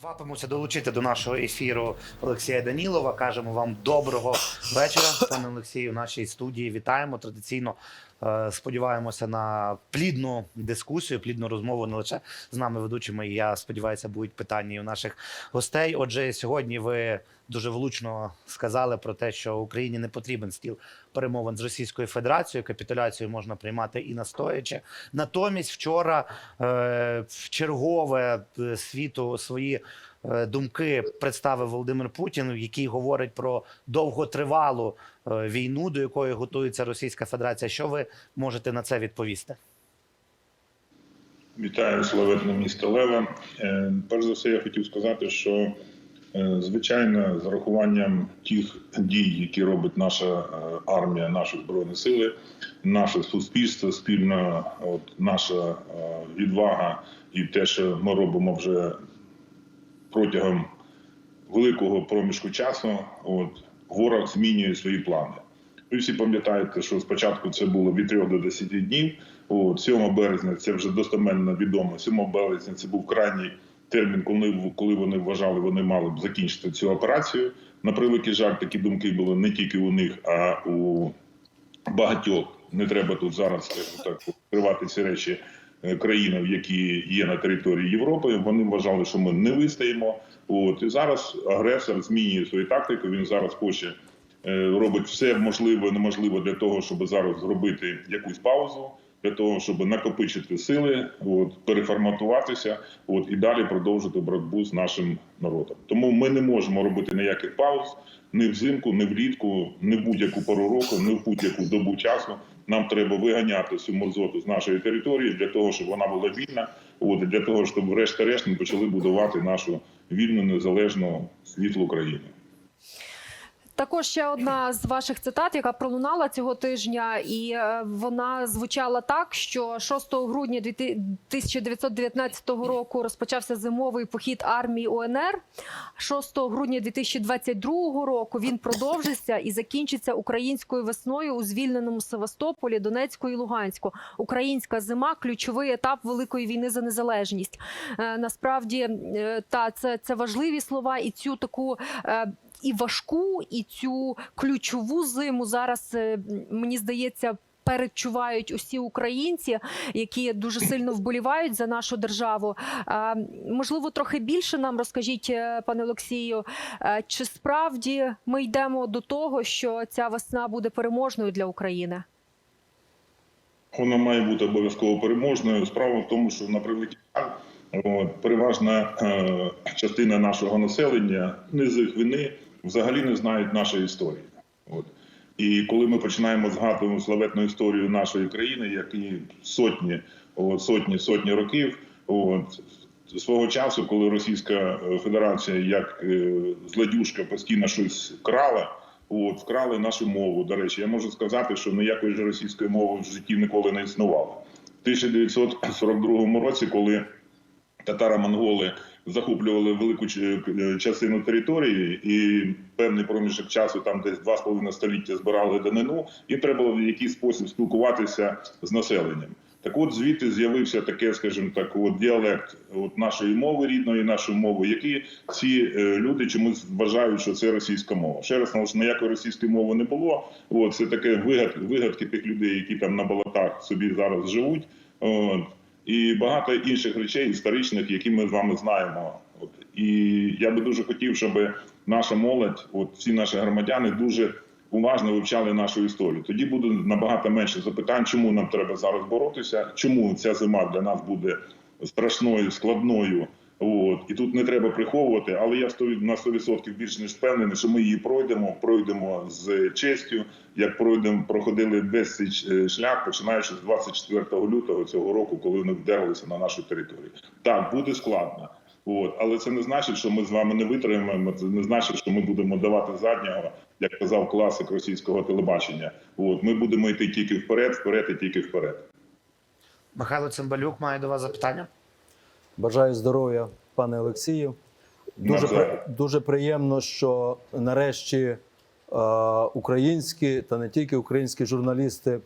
Квапимося долучити до нашого ефіру Олексія Данілова. Кажемо вам доброго вечора, пане Олексію. В нашій студії вітаємо традиційно. Е, Сподіваємося на плідну дискусію, плідну розмову не лише з нами ведучими. і Я сподіваюся, будуть питання і у наших гостей. Отже, сьогодні ви дуже влучно сказали про те, що Україні не потрібен стіл перемовин з Російською Федерацією. Капітуляцію можна приймати і настоячи. Натомість, вчора е, в чергове е, світу свої думки представив Володимир Путін, який говорить про довготривалу е, війну, до якої готується Російська Федерація. Що ви можете на це відповісти? Вітаю славетне місто Лева. Е, Перш за все, я хотів сказати, що е, звичайно, з урахуванням тих дій, які робить наша е, армія, наші збройні сили, наше суспільство, спільна от наша е, відвага і те, що ми робимо вже протягом великого проміжку часу, от ворог змінює свої плани. Ви всі пам'ятаєте, що спочатку це було від 3 до 10 днів. От 7 березня це вже достеменно відомо. 7 березня це був крайній термін, коли, коли вони вважали, вони мали б закінчити цю операцію. На превеликий жаль, такі думки були не тільки у них, а у багатьох. Не треба тут зараз так відкривати ці речі країнам, які є на території Європи. Вони вважали, що ми не вистоїмо. От і зараз агресор змінює свою тактику. Він зараз хоче е, робить все можливе неможливе для того, щоб зараз зробити якусь паузу, для того, щоб накопичити сили, от переформатуватися, от і далі продовжити боротьбу з нашим народом. Тому ми не можемо робити ніяких пауз ні взимку, ні влітку, ні в будь-яку пору року, ні в будь-яку добу часу. Нам треба виганяти цю мерзоту з нашої території для того, щоб вона була вільна. От для того, щоб врешті-решт почали будувати нашу вільну незалежну світлу країну. Також ще одна з ваших цитат, яка пролунала цього тижня, і е, вона звучала так, що 6 грудня 1919 року розпочався зимовий похід армії УНР. 6 грудня 2022 року він продовжиться і закінчиться українською весною у звільненому Севастополі, Донецьку і Луганську. Українська зима ключовий етап великої війни за незалежність. Е, Насправді, е, та це, це важливі слова, і цю таку. І важку, і цю ключову зиму зараз е, мені здається. Передчувають усі українці, які дуже сильно вболівають за нашу державу. А, можливо, трохи більше нам розкажіть, е, пане Олексію, е, чи справді ми йдемо до того, що ця весна буде переможною для України? Вона має бути обов'язково переможною. Справа в тому, що на превеликий переважна частина нашого населення, низих вини, взагалі не знають нашої історії. От. І коли ми починаємо згадувати славетну історію нашої країни, як і сотні, от, сотні, сотні років, от, свого часу, коли Російська Федерація як е, злодюжка постійно щось крала. От, вкрали нашу мову. До речі, я можу сказати, що ніякої ж російської мови в житті ніколи не існувало. В 1942 році, коли татаро-монголи захоплювали велику ч- частину території, і певний проміжок часу, там десь два з половиною століття збирали данину, і треба було в якийсь спосіб спілкуватися з населенням. Так от звідти з'явився таке, скажімо так, от діалект от нашої мови рідної, нашої мови, які ці е, люди чомусь вважають, що це російська мова. Ще раз наголошую, ніякої російської мови не було. От це таке вигад, вигадки тих людей, які там на болотах собі зараз живуть. От. І багато інших речей історичних, які ми з вами знаємо. От і я би дуже хотів, щоб наша молодь, от всі наші громадяни, дуже уважно вивчали нашу історію. Тоді буде набагато менше запитань, чому нам треба зараз боротися, чому ця зима для нас буде страшною, складною. От і тут не треба приховувати, але я сто- на 100% більш ніж впевнений, що ми її пройдемо. Пройдемо з честю, як пройдемо, проходили цей е, шлях, починаючи з 24 лютого цього року, коли вони вдерлися на нашу територію. Так буде складно. От, але це не значить, що ми з вами не витримаємо. Це не значить, що ми будемо давати заднього, як казав класик російського телебачення. От ми будемо йти тільки вперед, вперед і тільки вперед. Михайло Цимбалюк має до вас запитання. Бажаю здоров'я, пане Олексію. Дуже, при- дуже приємно, що нарешті е, українські та не тільки українські журналісти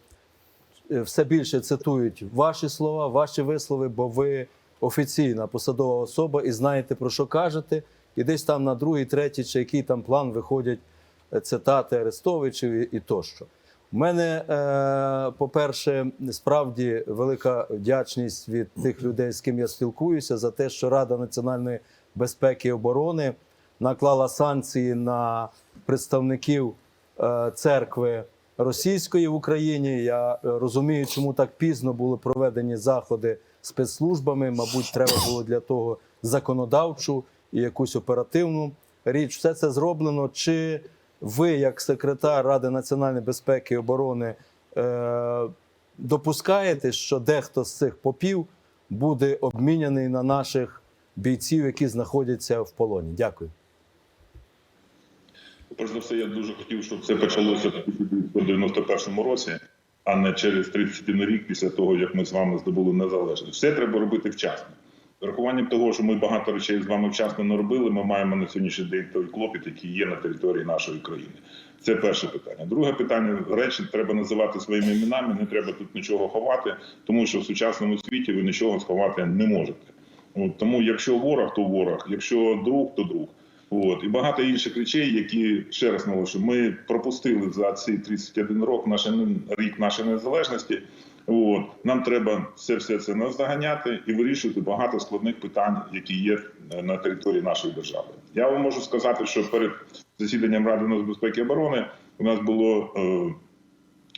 е, все більше цитують ваші слова, ваші вислови, бо ви офіційна посадова особа і знаєте про що кажете, і десь там на другий, третій чи який там план виходять е, цитати Арестовичів і, і тощо. У мене, е, по-перше, справді велика вдячність від тих людей, з ким я спілкуюся, за те, що Рада національної безпеки і оборони наклала санкції на представників е, церкви російської в Україні. Я е, розумію, чому так пізно були проведені заходи спецслужбами. Мабуть, треба було для того законодавчу і якусь оперативну річ. Все це зроблено. Чи ви, як секретар Ради національної безпеки і оборони, е, допускаєте, що дехто з цих попів буде обміняний на наших бійців, які знаходяться в полоні? Дякую. Перш за все, я дуже хотів, щоб це почалося в 91-му році, а не через 31 рік після того, як ми з вами здобули незалежність. Все треба робити вчасно. Врахуванням того, що ми багато речей з вами вчасно не робили, ми маємо на сьогоднішній день той клопіт, який є на території нашої країни. Це перше питання. Друге питання речі треба називати своїми іменами. Не треба тут нічого ховати, тому що в сучасному світі ви нічого сховати не можете. От тому, якщо ворог, то ворог, якщо друг, то друг. От і багато інших речей, які ще раз наголошую, ми пропустили за ці 31 рок наше рік нашої незалежності. От нам треба все все це наздоганяти і вирішити багато складних питань, які є е, на території нашої держави. Я вам можу сказати, що перед засіданням Ради нацбезпеки і оборони у нас було е,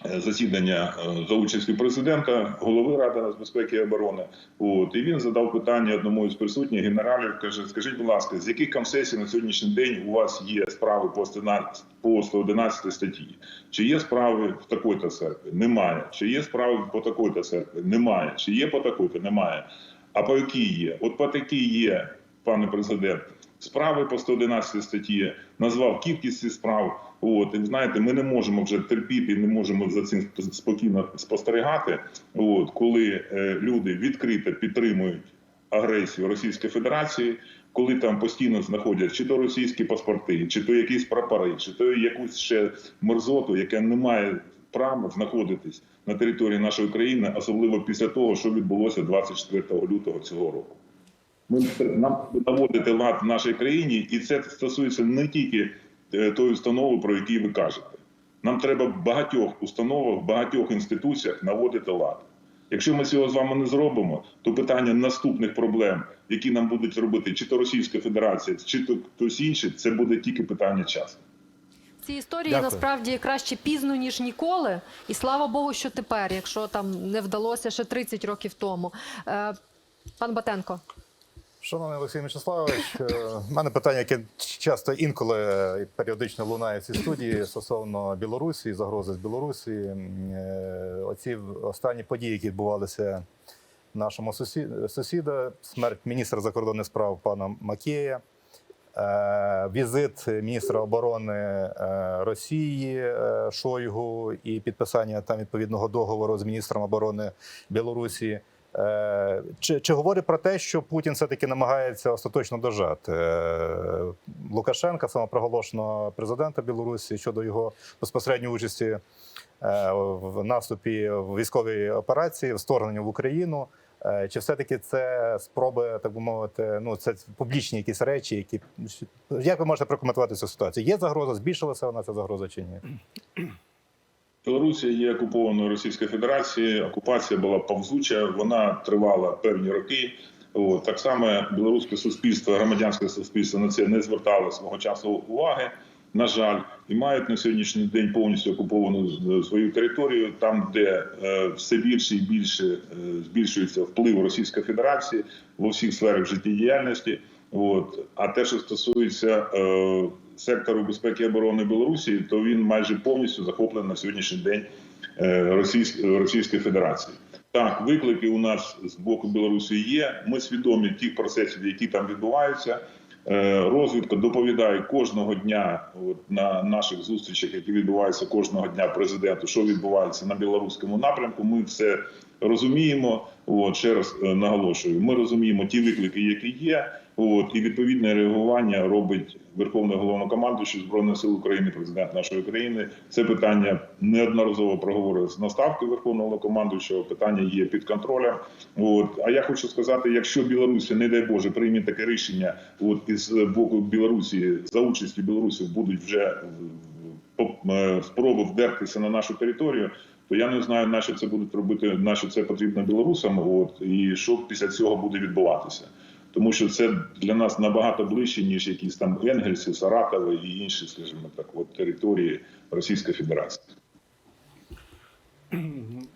засідання е, за участю президента, голови Ради нацбезпеки і оборони. От і він задав питання одному із присутніх генералів. каже: Скажіть, будь ласка, з яких концесій на сьогоднішній день у вас є справи по 111 по 111 статті? Чи є справи в такої-то церкві? Немає. Чи є справи по такої-то церкві? Немає. Чи є по такої-то? Немає. А по якій є? От по такій є, пане президент. Справи по 111 статті назвав кількість справ. От і знаєте, ми не можемо вже терпіти, не можемо за цим спокійно спостерігати. От коли е, люди відкрито підтримують агресію Російської Федерації, коли там постійно знаходять чи то російські паспорти, чи то якісь прапори, чи то якусь ще мерзоту, яка не має права знаходитись на території нашої країни, особливо після того, що відбулося 24 лютого цього року. Ми нам треба наводити лад в нашій країні, і це стосується не тільки е, тої установи, про які ви кажете. Нам треба в багатьох установах, в багатьох інституціях наводити лад. Якщо ми цього з вами не зробимо, то питання наступних проблем, які нам будуть робити чи то Російська Федерація, чи то хтось інший, це буде тільки питання часу. Ці історії Дякую. насправді краще пізно ніж ніколи. І слава Богу, що тепер, якщо там не вдалося ще 30 років тому. Е, Пан Батенко. Шановний Олексій Мячеславович, е, в мене питання, яке часто інколи періодично лунає в цій студії стосовно Білорусі загрози з Білорусі. Е, Оці останні події, які відбувалися нашому сусі- сусіда, смерть міністра закордонних справ пана Макея, е, візит міністра оборони Росії Шойгу і підписання там відповідного договору з міністром оборони Білорусі. Чи, чи говорить про те, що Путін все-таки намагається остаточно дожати е, Лукашенка, самопроголошеного президента Білорусі щодо його безпосередньої участі е, в наступі в військовій операції, в вторгненні в Україну? Е, Чи все-таки це спроби, так би мовити, ну це публічні якісь речі, які як ви можете прокоментувати цю ситуацію? Є загроза, збільшилася вона ця загроза чи ні? Білорусія є окупованою Російською Федерацією. Окупація була повзуча, вона тривала певні роки. От, так само білоруське суспільство, громадянське суспільство на це не звертало свого часу уваги. На жаль, і мають на сьогоднішній день повністю окуповану е, свою територію, там, де е, все більше і більше е, збільшується вплив Російської Федерації в усіх сферах життєдіяльності. От а те, що стосується е, сектору безпеки і оборони Білорусі, то він майже повністю захоплений на сьогоднішній день е, Російсь, Російської Федерації. Так, виклики у нас з боку Білорусі є. Ми свідомі тих процесів, які там відбуваються. Е, Розвідка доповідає кожного дня от, на наших зустрічах, які відбуваються кожного дня президенту, що відбувається на білоруському напрямку. Ми все розуміємо. От ще раз е, наголошую, ми розуміємо ті виклики, які є. От і відповідне реагування робить Верховний головнокомандуючий збройних сил України, президент нашої країни. Це питання неодноразово проговорилось на ставки Верховного головнокомандуючого. Питання є під контролем. От а я хочу сказати, якщо Білорусі, не дай Боже, прийме таке рішення, от із боку Білорусі за участі білорусів будуть вже е, спроби вдертися на нашу територію. То я не знаю, на що це будуть робити, на що це потрібно білорусам. От і що після цього буде відбуватися, тому що це для нас набагато ближче ніж якісь там Енгельси, Саратови і інші, скажімо так, от території Російської Федерації.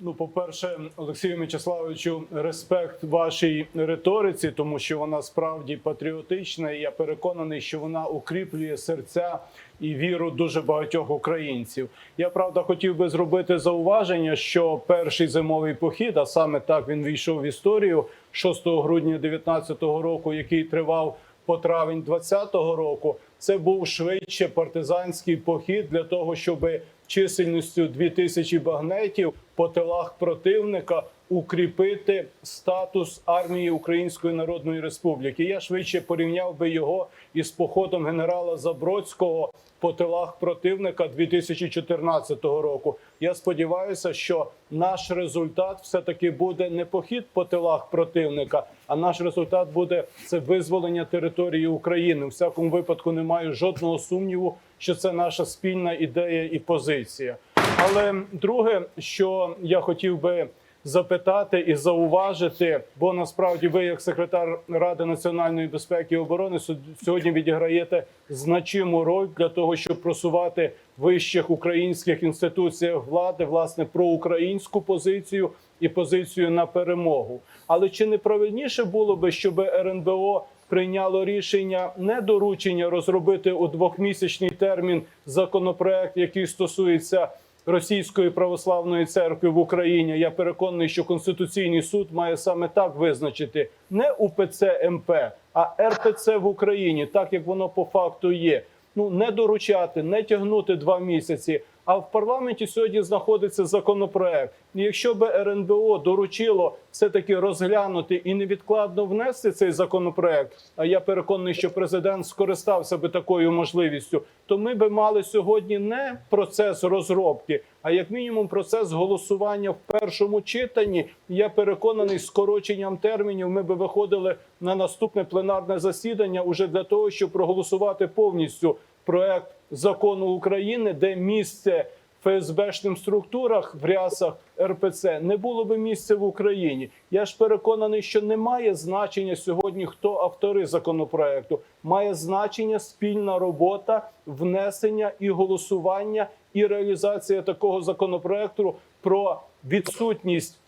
Ну, по-перше, Олексію Мячеславовичу, респект вашій риториці, тому що вона справді патріотична. І я переконаний, що вона укріплює серця і віру дуже багатьох українців. Я правда хотів би зробити зауваження, що перший зимовий похід, а саме так він війшов в історію 6 грудня 2019 року, який тривав по травень 2020 року. Це був швидше партизанський похід для того, щоб чисельністю 2000 багнетів по тилах противника укріпити статус армії Української Народної Республіки. Я швидше порівняв би його із походом генерала Забродського по тилах противника 2014 року. Я сподіваюся, що наш результат все таки буде не похід по тилах противника, а наш результат буде це визволення території України. У всякому випадку не маю жодного сумніву, що це наша спільна ідея і позиція. Але друге, що я хотів би запитати і зауважити, бо насправді ви, як секретар Ради національної безпеки і оборони, сьо- сьогодні відіграєте значиму роль для того, щоб просувати вищих українських інституціях влади власне про українську позицію і позицію на перемогу. Але чи не правильніше було би, щоб РНБО прийняло рішення не доручення розробити у двохмісячний термін законопроект, який стосується Російської православної церкви в Україні. Я переконаний, що Конституційний суд має саме так визначити не УПЦ МП, а РПЦ в Україні, так як воно по факту є. Ну не доручати, не тягнути два місяці. А в парламенті сьогодні знаходиться законопроект. І якщо би РНБО доручило все таки розглянути і невідкладно внести цей законопроект, а я переконаний, що президент скористався би такою можливістю, то ми би мали сьогодні не процес розробки, а як мінімум процес голосування в першому читанні. Я переконаний, скороченням термінів ми би виходили на наступне пленарне засідання уже для того, щоб проголосувати повністю проект закону України, де місце ФСБшним структурах в рясах РПЦ не було би місця в Україні. Я ж переконаний, що немає значення сьогодні, хто автори законопроекту. Має значення спільна робота, внесення і голосування, і реалізація такого законопроекту про відсутність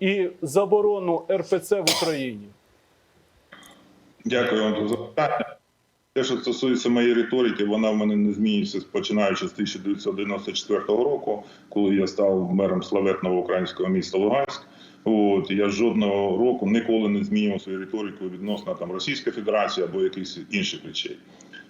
і заборону РПЦ в Україні. Дякую вам за запитання. Те, що стосується моєї риторики, вона в мене не змінюється починаючи з 1994 року, коли я став мером славетного українського міста Луганськ. От я жодного року ніколи не змінював свою риторику відносно там Російської Федерації або якихось інших речей.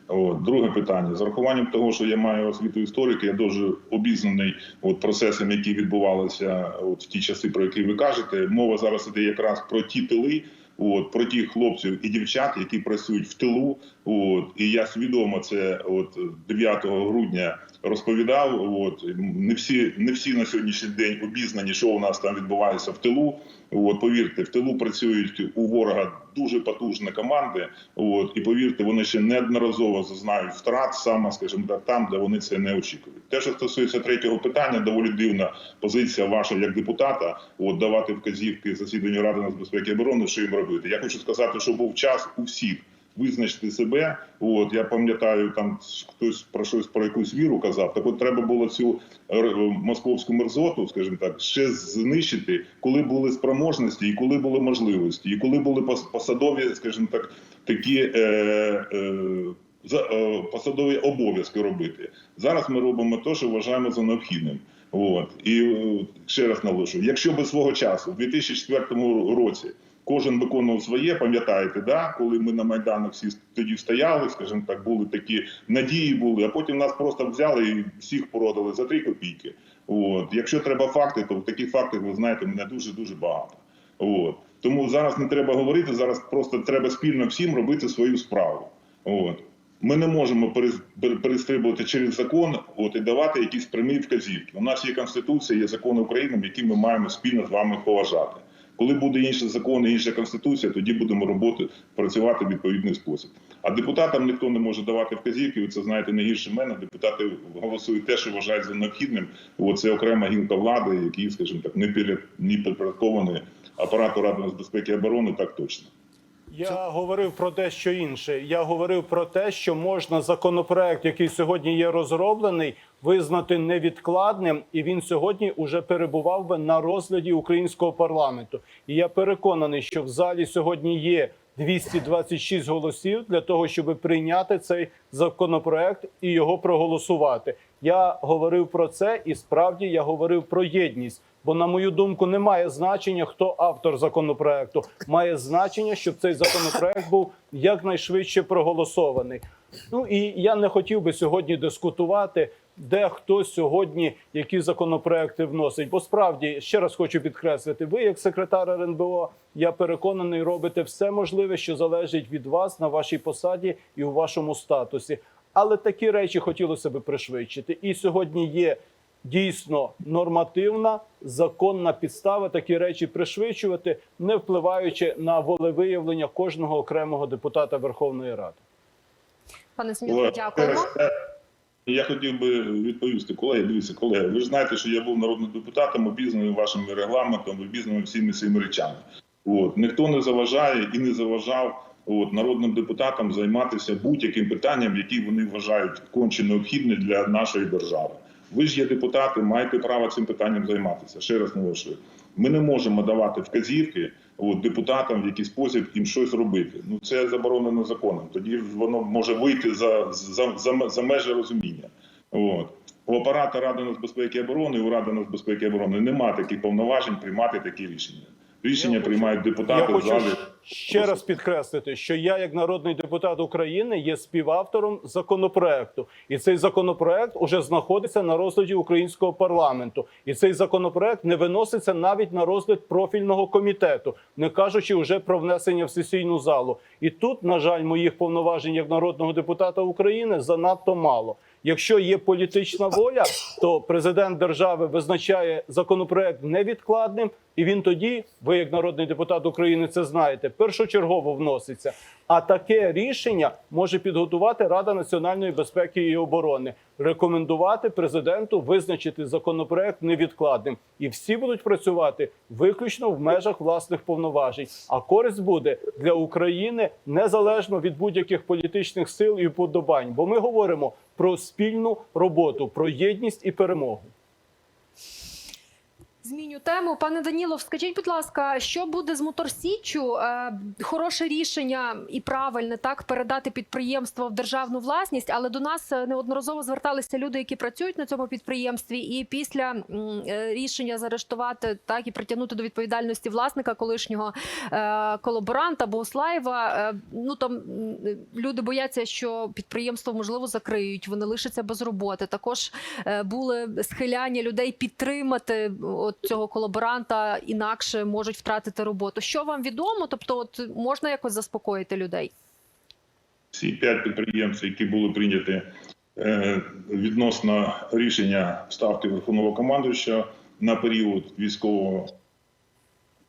От друге питання з урахуванням того, що я маю освіту історики, я дуже обізнаний от процесам, які відбувалися от в ті часи, про які ви кажете. Мова зараз іде якраз про ті тили, от про тих хлопців і дівчат, які працюють в тилу. От і я свідомо це от 9 грудня розповідав. От не всі не всі на сьогоднішній день обізнані, що у нас там відбувається в тилу. От повірте, в тилу працюють у ворога дуже потужні команди. От і повірте, вони ще неодноразово зазнають втрат саме, скажімо так, там, де вони це не очікують. Те, що стосується третього питання, доволі дивна позиція ваша як депутата. От давати вказівки засіданню ради нацбезпеки і оборони, що їм робити. Я хочу сказати, що був час у всіх. Визначити себе, от я пам'ятаю, там хтось про щось про якусь віру казав. Так от треба було цю московську мерзоту, скажімо так, ще знищити, коли були спроможності і коли були можливості, і коли були посадові, скажімо так, такі е, е, е, посадові обов'язки робити. Зараз ми робимо те, що вважаємо за необхідним. От і е, ще раз наголошую, якщо би свого часу, в 2004 році. Кожен виконував своє, пам'ятаєте, да? коли ми на Майданах всі тоді стояли, скажімо так, були такі надії були, а потім нас просто взяли і всіх породили за три копійки. От. Якщо треба факти, то таких фактів, ви знаєте, мене дуже-дуже багато. От. Тому зараз не треба говорити, зараз просто треба спільно всім робити свою справу. От. Ми не можемо перестрибувати через закон от, і давати якісь прямі вказівки. У нас є Конституція, є закони України, які ми маємо спільно з вами поважати. Коли буде інший закон інша конституція, тоді будемо роботи працювати в відповідний спосіб. А депутатам ніхто не може давати вказівки. Ви це знаєте не гірше мене. Депутати голосують те, що вважають за необхідним. Оце окрема гілка влади, які, скажімо так, не підпорядковані апарату Ради нацбезпеки і оборони, так точно. Я говорив про дещо інше. Я говорив про те, що можна законопроект, який сьогодні є розроблений, визнати невідкладним, і він сьогодні уже перебував би на розгляді українського парламенту. І я переконаний, що в залі сьогодні є 226 голосів для того, щоб прийняти цей законопроект і його проголосувати. Я говорив про це, і справді я говорив про єдність. Бо, на мою думку, не має значення, хто автор законопроекту. Має значення, щоб цей законопроект був якнайшвидше проголосований. Ну і я не хотів би сьогодні дискутувати, де хто сьогодні які законопроекти вносить. Бо справді ще раз хочу підкреслити: ви, як секретар РНБО, я переконаний, робите все можливе, що залежить від вас на вашій посаді і у вашому статусі. Але такі речі хотілося би пришвидшити. І сьогодні є дійсно нормативна законна підстава такі речі пришвидшувати, не впливаючи на волевиявлення кожного окремого депутата Верховної Ради. Пане Колеги, дякуємо. е, Я хотів би відповісти, колеги, дивіться, колеги, ви ж знаєте, що я був народним депутатом, обізнаний вашим регламентом, обізнаний всіми цими речами. От. Ніхто не заважає і не заважав от, народним депутатам займатися будь-яким питанням, які вони вважають конче необхідне для нашої держави. Ви ж є депутати, маєте право цим питанням займатися. Ще раз наголошую. Ми не можемо давати вказівки от, депутатам в який спосіб їм щось робити. Ну це заборонено законом. Тоді воно може вийти за, за, за, за межі розуміння. От. У апарата Ради нацбезпеки і оборони, у Ради нацбезпеки і оборони немає таких повноважень приймати такі рішення. Рішення Я приймають депутати в хочу залі. Ще раз підкреслити, що я, як народний депутат України, є співавтором законопроекту, і цей законопроект уже знаходиться на розгляді українського парламенту. І цей законопроект не виноситься навіть на розгляд профільного комітету, не кажучи вже про внесення в сесійну залу. І тут, на жаль, моїх повноважень як народного депутата України занадто мало. Якщо є політична воля, то президент держави визначає законопроект невідкладним, і він тоді, ви як народний депутат України, це знаєте, першочергово вноситься. А таке рішення може підготувати Рада національної безпеки і оборони, рекомендувати президенту визначити законопроект невідкладним, і всі будуть працювати виключно в межах власних повноважень. А користь буде для України незалежно від будь-яких політичних сил і вподобань. Бо ми говоримо про спільну роботу, про єдність і перемогу. Зміню тему. Пане Данілов, скажіть, будь ласка, що буде з Моторсіччю? Е, хороше рішення і правильне так передати підприємство в державну власність, але до нас е, неодноразово зверталися люди, які працюють на цьому підприємстві, і після е, рішення заарештувати так і притягнути до відповідальності власника колишнього колаборанта Богослаєва. Ну там люди бояться, що підприємство можливо закриють, вони лишаться без роботи. Також були схиляння людей підтримати цього колаборанта, інакше можуть втратити роботу. Що вам відомо? Тобто, от можна якось заспокоїти людей? Всі п'ять підприємств, які були прийняті е, відносно рішення ставки Верховного командуюча на період військового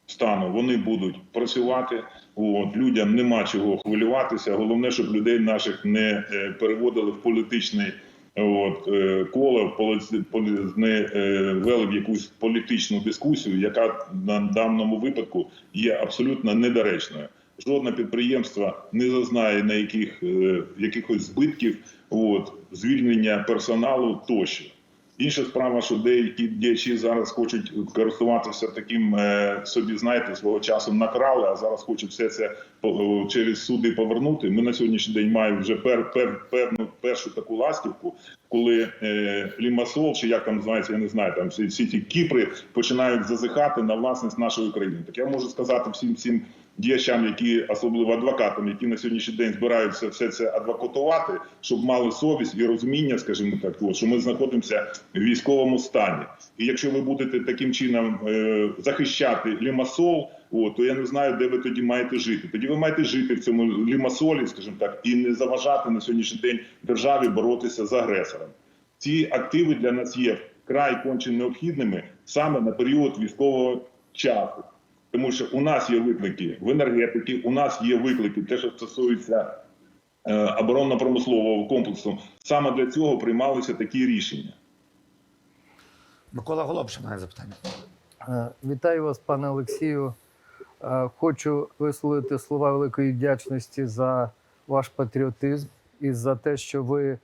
стану, вони будуть працювати. От, людям нема чого хвилюватися. Головне, щоб людей наших не е, переводили в політичний от, е, коло, в полі- полі- не е, вели в якусь політичну дискусію, яка на даному випадку є абсолютно недоречною. Жодне підприємство не зазнає на яких, е, якихось збитків, от, звільнення персоналу тощо. Інша справа, що деякі діячі зараз хочуть користуватися таким е, собі, знаєте, свого часу накрали, а зараз хочуть все це по- через суди повернути. Ми на сьогоднішній день маємо вже пер, пер, певну першу таку ластівку, коли е, Лімасол, чи як там називається, я не знаю, там всі, ті кіпри починають зазихати на власність нашої країни. Так я можу сказати всім всім діячам, які особливо адвокатам, які на сьогоднішній день збираються все це адвокатувати, щоб мали совість і розуміння, скажімо так, що ми знаходимося в військовому стані. І якщо ви будете таким чином е, захищати лімасол, от, то я не знаю, де ви тоді маєте жити. Тоді ви маєте жити в цьому лімасолі, скажімо так, і не заважати на сьогоднішній день державі боротися з агресором. Ці активи для нас є вкрай конче необхідними саме на період військового часу. Тому що у нас є виклики в енергетики, у нас є виклики, те, що стосується е, оборонно-промислового комплексу. Саме для цього приймалися такі рішення. Микола Голуб, має запитання. Е, Вітаю вас, пане Олексію. Е, Хочу висловити слова великої вдячності за ваш патріотизм і за те, що ви,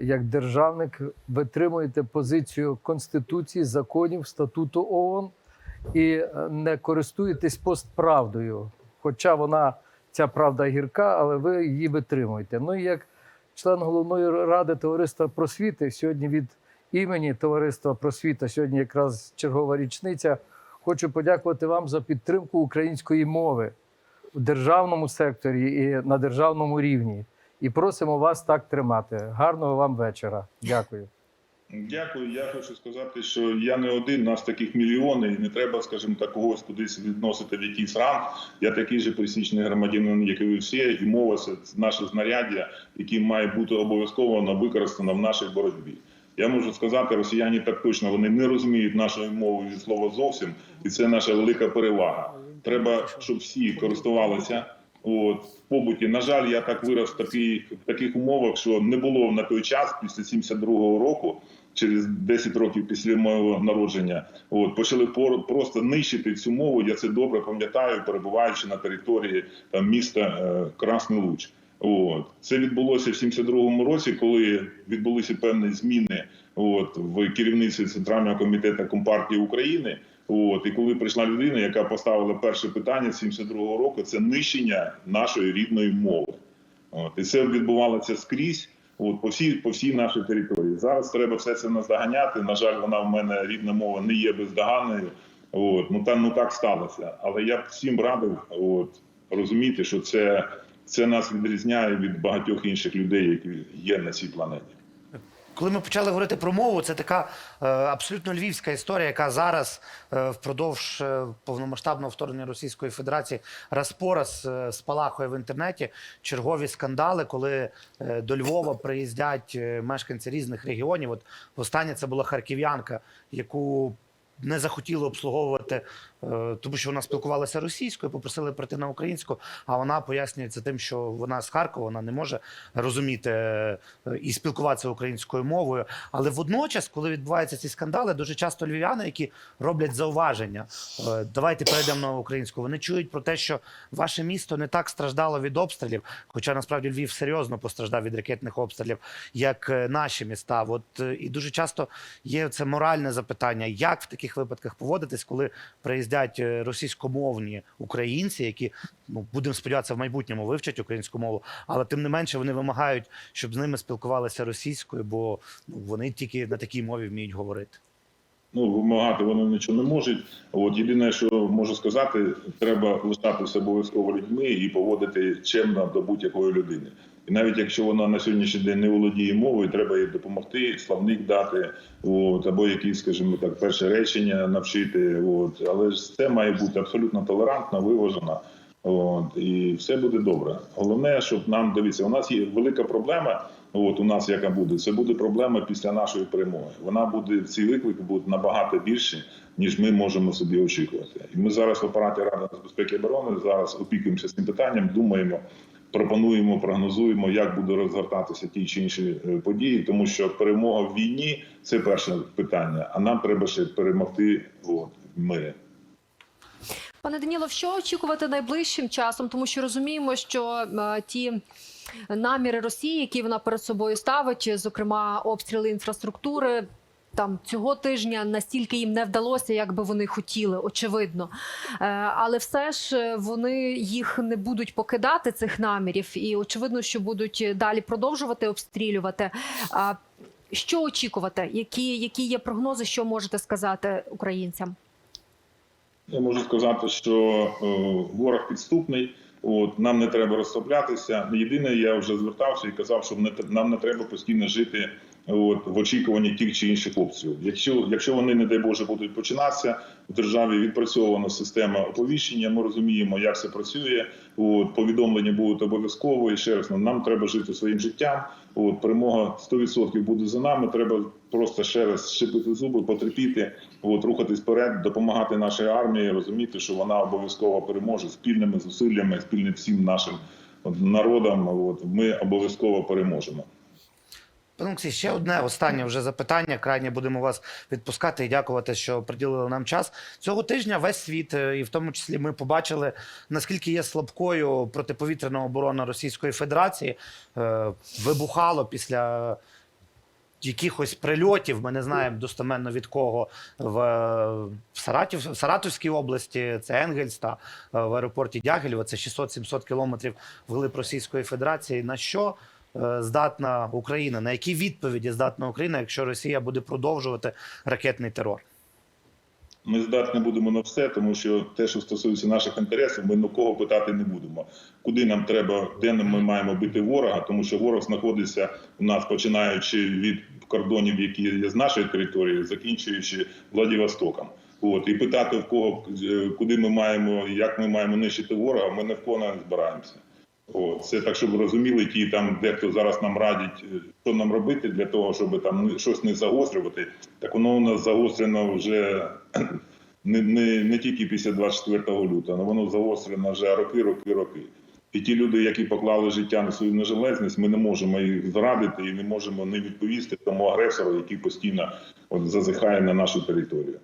як державник, витримуєте позицію Конституції, законів, статуту ООН і е, не користуєтесь постправдою. Хоча вона ця правда гірка, але ви її витримуєте. Ну і як член головної ради товариства просвіти сьогодні від імені товариства просвіта, сьогодні якраз чергова річниця. Хочу подякувати вам за підтримку української мови в державному секторі і на державному рівні. І просимо вас так тримати. Гарного вам вечора. Дякую. Дякую. Я хочу сказати, що я не один, нас таких мільйони, і не треба, скажімо так, когось кудись відносити в якийсь ранг. Я такий же присічний громадянин, як і ви всі, і мова це наше знаряддя, яке має бути обов'язково використано в нашій боротьбі. Я можу сказати, росіяни так точно вони не розуміють нашої мови від слова зовсім, і це наша велика перевага. Треба, щоб всі користувалися. От в побуті, на жаль, я так вирос в таких, в таких умовах, що не було на той час, після 72-го року, через 10 років після мого народження, от почали пор- просто нищити цю мову. Я це добре пам'ятаю, перебуваючи на території там міста е, Красний Луч. От це відбулося в 72-му році, коли відбулися певні зміни от в керівництві центрального комітету Компартії України. От і коли прийшла людина, яка поставила перше питання 72-го року, це нищення нашої рідної мови. От і це відбувалося скрізь. От по всій по всій нашій території. Зараз треба все це наздоганяти. На жаль, вона в мене рідна мова не є бездоганною. От ну там ну так сталося. Але я б всім радив от розуміти, що це, це нас відрізняє від багатьох інших людей, які є на цій планеті. Коли ми почали говорити про мову, це така е, абсолютно львівська історія, яка зараз е, впродовж е, повномасштабного вторгнення Російської Федерації раз по раз е, спалахує в інтернеті чергові скандали, коли е, до Львова приїздять е, мешканці різних регіонів. От останнє це була харків'янка, яку не захотіли обслуговувати, е, тому що вона спілкувалася російською, попросили прийти на українську. А вона пояснює це тим, що вона з Харкова, вона не може розуміти е, і спілкуватися українською мовою. Але водночас, коли відбуваються ці скандали, дуже часто львів'яни, які роблять зауваження, е, давайте перейдемо на українську. Вони чують про те, що ваше місто не так страждало від обстрілів, хоча насправді Львів серйозно постраждав від ракетних обстрілів, як наші міста. От і дуже часто є це моральне запитання, як в таких випадках поводитись, коли приїздять е, російськомовні українці, які ну будемо сподіватися, в майбутньому вивчать українську мову, але тим не менше вони вимагають, щоб з ними спілкувалися російською, бо ну вони тільки на такій мові вміють говорити. Ну, вимагати вони нічого не можуть. От єдине, що можу сказати, треба лишатися обов'язково людьми і поводити чемно до будь-якої людини. І навіть якщо вона на сьогоднішній день не володіє мовою, треба їй допомогти, словник дати, от, або якісь, скажімо так, перше речення навчити. От. Але ж це має бути абсолютно толерантно, виважено. От, і все буде добре. Головне, щоб нам дивіться, у нас є велика проблема. От у нас яка буде, це буде проблема після нашої перемоги. Вона буде ці виклики будуть набагато більші, ніж ми можемо собі очікувати. І ми зараз в апараті Ради безпеки і оборони зараз опікуємося цим питанням, думаємо, пропонуємо, прогнозуємо, як буде розгортатися ті чи інші е, події, тому що перемога в війні це перше питання. А нам треба ще перемогти в мирі. Пане Данілов, що очікувати найближчим часом? Тому що розуміємо, що е, ті наміри Росії, які вона перед собою ставить, зокрема обстріли інфраструктури. Там цього тижня настільки їм не вдалося, як би вони хотіли, очевидно. Е, але все ж е, вони їх не будуть покидати цих намірів, і очевидно, що будуть далі продовжувати обстрілювати. А що очікувати? Які, які є прогнози, що можете сказати українцям? Я можу сказати, що е, ворог підступний. От нам не треба розслаблятися. Єдине, я вже звертався і казав, що нам не треба постійно жити от, в очікуванні тих чи інших опцій. Якщо, якщо вони, не дай Боже, будуть починатися в державі, відпрацьована система оповіщення. Ми розуміємо, як це працює. От повідомлення будуть обов'язково. І ще раз нам треба жити своїм життям. От перемога 100% буде за нами. Треба просто ще раз щепити зуби, потерпіти, от рухатись вперед, допомагати нашій армії, розуміти, що вона обов'язково переможе спільними зусиллями, спільним всім нашим народам. От ми обов'язково переможемо. Пане Олексій, ще одне останнє вже запитання. Крайне будемо вас відпускати і дякувати, що приділили нам час. Цього тижня весь світ, е, і в тому числі ми побачили, наскільки є слабкою протиповітряна оборона Російської Федерації. Е, Вибухало після якихось прильотів. Ми не знаємо достеменно від кого в, в, Саратів, в Саратовській області. Це Енгельс та е, в аеропорті Дягілєво. Це 600-700 кілометрів вглиб Російської Федерації. На що е, здатна Україна? На які відповіді здатна Україна, якщо Росія буде продовжувати ракетний терор? Ми здатні будемо на все, тому що те, що стосується наших інтересів, ми нікого питати не будемо. Куди нам треба, де ми маємо бити ворога, тому що ворог знаходиться у нас, починаючи від кордонів, які є з нашої території, закінчуючи Владивостоком. От і питати в кого е, куди ми маємо, як ми маємо нищити ворога, ми ні в кого не збираємося. О, це так, щоб розуміли, ті там дехто зараз нам радять, е, що нам робити для того, щоб там щось не загострювати. Так воно у нас загострено вже не, не, не тільки після 24 лютого, воно загострено вже роки, роки, роки. І ті люди, які поклали життя на свою нежелезність, ми не можемо їх зрадити і не можемо не відповісти тому агресору, який постійно от, зазихає на нашу територію.